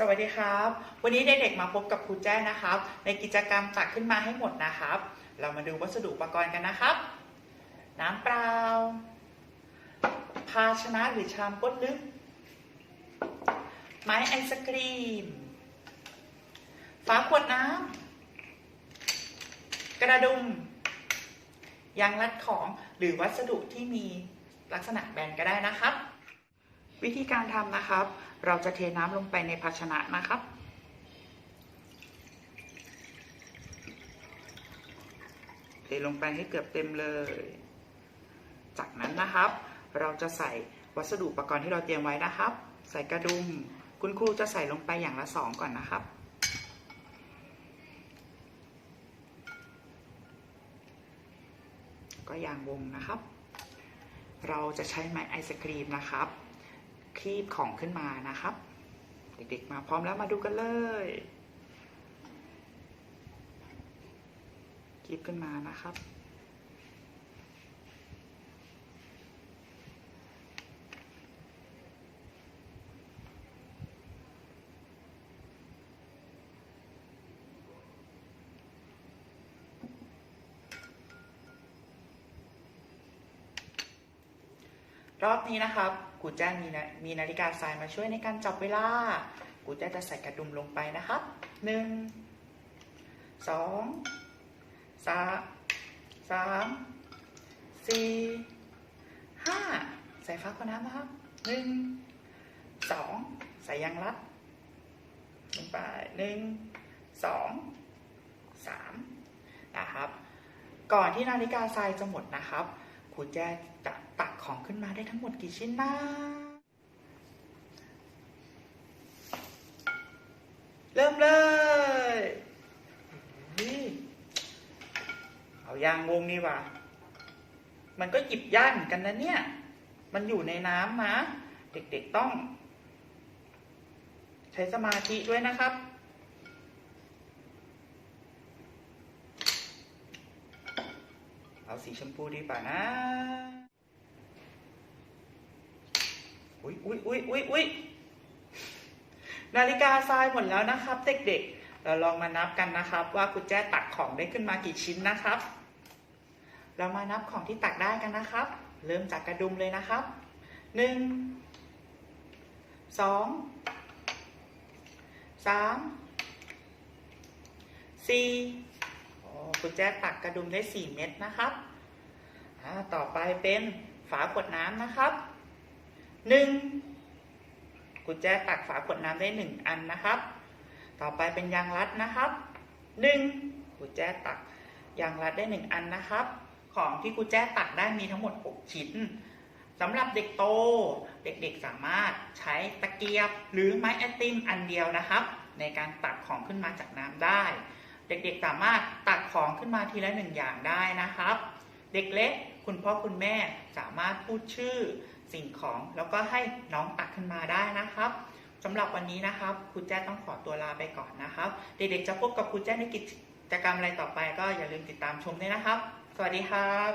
สวัสดีครับ วันนี้เด็กๆมาพบกับครูแจ้นะครับ ในกิจกรรมตักขึ้นมาให้หมดนะครับ เรามาดูวัสดุอุปกรณ์กันนะครับ น้ำเปล่า ภาชนะหรือชามก้นลึก ไม้ไอศกรีม ฝาขวดน้ำ กระดุม ยางรัดของหรือวัสดุที่มีลักษณะแบนก็ได้นะครับ วิธีการทำนะครับ เราจะเทน้ำลงไปในภาชนะนะครับ เทลงไปให้เกือบเต็มเลย จากนั้นนะครับ เราจะใส่วัสดุอุปกรณ์ที่เราเตรียมไว้นะครับ ใส่กระดุม คุณครูจะใส่ลงไปอย่างละสองก่อนนะครับก็ยางวงนะครับ เราจะใช้ไม้ไอศครีมนะครับ คลีบของขึ้นมานะครับ เด็กๆมาพร้อมแล้วมาดูกันเลยคลีบขึ้นมานะครับรอบนี้นะครับ กูแจ้มีนะมีนาฬิกาทรายมาช่วยในการจับเวลา กูแจ้จะใส่กระดุมลงไปนะครับหนึ่งสองสามสามสี่ห้าใส่ฟ้าขวน้ำนะครับหนึ่งสองใส่ยางรัดลงไปหนึ่งสองสามนะครับ ก่อนที่นาฬิกาทรายจะหมดนะครับครูแจ้จะ ของขึ้นมาได้ทั้งหมดกี่ชิ้นนะเริ่มเลยเอายางวงนี่ว่ะมันก็หยิบย่านเหมือนกันนะเนี่ย มันอยู่ในน้ำนะ เด็กๆต้อง ใช้สมาธิด้วยนะครับเอาสีชมพูดีกว่านะ อุ๊ยอุ๊ยอุ๊ยอุ๊ยอุ๊ยนาฬิกาทรายหมดแล้วนะครับ เด็กๆ เราลองมานับกันนะครับ ว่าคุณแจตักของได้ขึ้นมากี่ชิ้นนะครับ เรามานับของที่ตักได้กันนะครับ เริ่มจากกระดุมเลยนะครับหนึ่งสองสามสี่โอ้คุณแจตักกระดุมได้สี่เม็ดนะครับต่อไปเป็นฝาขวดน้ำนะครับ หนึ่งกุญแจตักฝาขวดน้ำได้หนึ่งอันนะครับ ต่อไปเป็นยางรัดนะครับหนึ่งกุญแจตักยางรัดได้หนึ่งอันนะครับ ของที่กุญแจตักได้มีทั้งหมด 6 ชิ้นสำหรับเด็กโตเด็กๆสามารถใช้ตะเกียบหรือไม้ไอติมอันเดียวนะครับ ในการตักของขึ้นมาจากน้ำได้ เด็กๆสามารถตักของขึ้นมาทีละหนึ่งอย่างได้นะครับ เด็กเล็ก คุณพ่อคุณแม่สามารถพูดชื่อสิ่งของแล้วก็ให้น้องตักขึ้นมาได้นะครับสำหรับวันนี้นะครับครูแจ้ต้องขอตัวลาไปก่อนนะครับ เด็กๆจะพบกับครูแจ้ในกิจกรรมอะไรต่อไป ก็อย่าลืมติดตามชมด้วยนะครับ สวัสดีครับ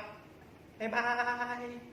บ๊ายบาย